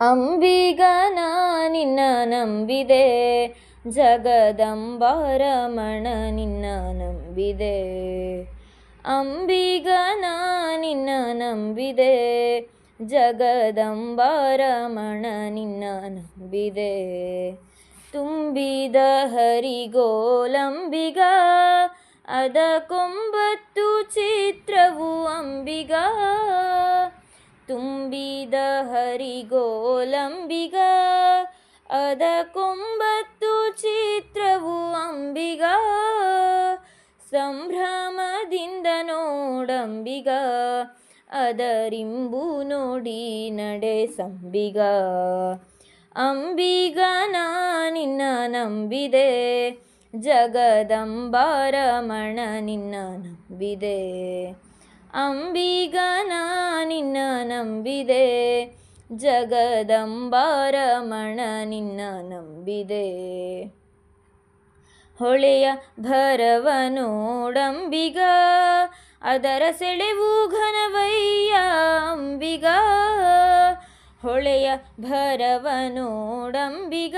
ಅಂಬಿಗ ನಿನ್ನ ನಂಬಿದೆ, ಜಗದಂಬರಮಣ ನಿನ್ನ ನಂಬಿದೆ. ಅಂಬಿಗ ನಿನ್ನ ನಂಬಿದೆ, ಜಗದಂಬರಮಣ ನಿನ್ನ ನಂಬಿದೆ. ತುಂಬಿದ ಹರಿಗೋಲಂಬಿಗ, ಅದ ಕೊಂಬತ್ತು ಚಿತ್ರವು ಅಂಬಿಗ. ತುಂಬಿದ ಹರಿಗೋಲಂಬಿಗ, ಅದ ಕೊಂಬತ್ತು ಚಿತ್ರವು ಅಂಬಿಗ, ಸಂಭ್ರಮದಿಂದ ನೋಡಂಬಿಗ ಅದರಿಂಬು ನೋಡಿ ನಡೆ ಸಂಬಿಗ. ಅಂಬಿಗ ನಿನ್ನ ನಂಬಿದೆ, ಜಗದಂಬಾರಮಣ ನಿನ್ನ ನಂಬಿದೆ. ಅಂಬಿಗ ನಿನ್ನ ನಂಬಿದೆ. ಜಗದಂಬಾರಮಣ ನಿನ್ನ ನಂಬಿದೆ. ಹೊಳೆಯ ಭರವನೋಡಂಬಿಗ ಅದರ ಸೆಳೆವು ಘನವಯ್ಯ ಅಂಬಿಗ. ಹೊಳೆಯ ಭರವನೋಡಂಬಿಗ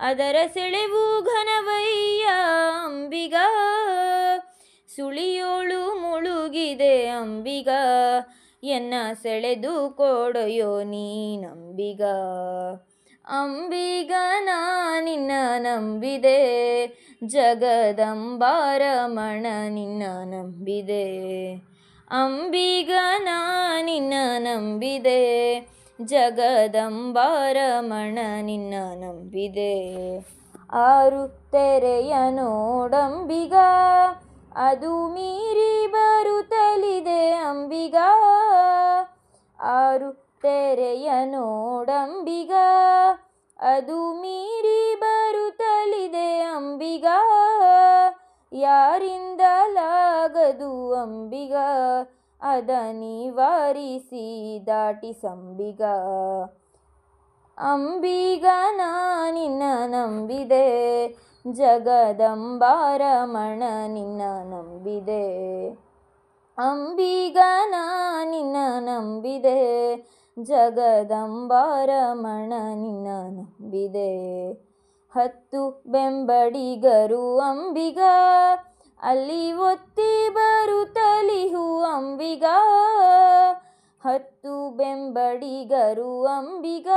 ಅದರ ಸೆಳೆವು ಘನವಯ್ಯ ಎನ್ನ ಸೆಳೆದು ಕೊಡೊಯೋ ನೀನಂಬಿಗ ಅಂಬಿಗ ನಿನ್ನ ನಂಬಿದೆ, ಜಗದಂಬಾರ ಮಣ ನಿನ್ನ ನಂಬಿದೆ. ಅಂಬಿಗ ನಿನ್ನ ನಂಬಿದೆ, ಜಗದಂಬಾರ ಮಣ ನಿನ್ನ ನಂಬಿದೆ. ಆರು ತೆರೆಯ ನೋಡಂಬಿಗ, ಅದು ಮೀರಿ ಆರು ತೆರೆಯ ನೋಡಂಬಿಗ. ಅದು ಮೀರಿ ಬರುತ್ತಲಿದೆ ಅಂಬಿಗ. ಯಾರಿಂದಲಾಗದು ಅಂಬಿಗ. ಅದ ನಿವಾರಿಸಿ ದಾಟಿಸಂಬಿಗ ಅಂಬಿಗ ನಿನ್ನ ನಂಬಿದೆ. ಜಗದಂಬಾರಮಣ ನಿನ್ನ ನಂಬಿದೆ. ಅಂಬಿಗ ನಿನ್ನ ನಂಬಿದೆ. ಜಗದಂಬಾರಮಣ ನಿನ್ನ ನಂಬಿದೆ. ಹತ್ತು ಬೆಂಬಡಿಗರು ಅಂಬಿಗ, ಅಲ್ಲಿ ಒತ್ತಿ ಬರುತ್ತಲಿಹು ಅಂಬಿಗ. ಹತ್ತು ಬೆಂಬಡಿಗರು ಅಂಬಿಗ,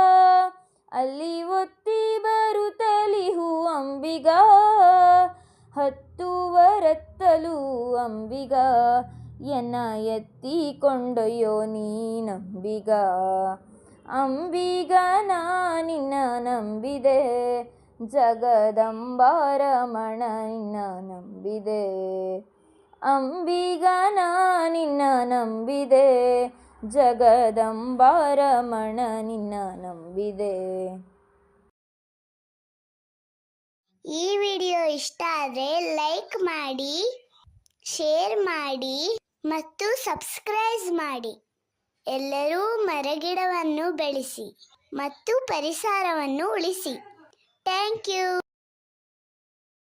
ಅಲ್ಲಿ ಒತ್ತಿ ಬರುತ್ತಲಿಹು ಅಂಬಿಗ. ಹತ್ತುವರತ್ತಲು ಅಂಬಿಗ ಎನ್ನ ಎತ್ತಿಕೊಂಡೊಯ್ಯೋ ನೀನಂಬಿಗ ಅಂಬಿಗ ನಿನ್ನ ನಂಬಿದೆ. ಜಗದಂಬಾರಮಣ ನಿನ್ನ ನಂಬಿದೆ. ಅಂಬಿಗ ನಿನ್ನ ನಂಬಿದೆ. ಜಗದಂಬಾರಮಣ ನಿನ್ನ ನಂಬಿದೆ. ಈ ವಿಡಿಯೋ ಇಷ್ಟ ಆದರೆ ಲೈಕ್ ಮಾಡಿ, ಶೇರ್ ಮಾಡಿ. ಮತ್ತು ಸಬ್ಸ್ಕ್ರೈಬ್ ಮಾಡಿ. ಎಲ್ಲರೂ ಮರಗಿಡವನ್ನು ಬೆಳೆಸಿ ಮತ್ತು ಪರಿಸರವನ್ನು ಉಳಿಸಿ. Thank you.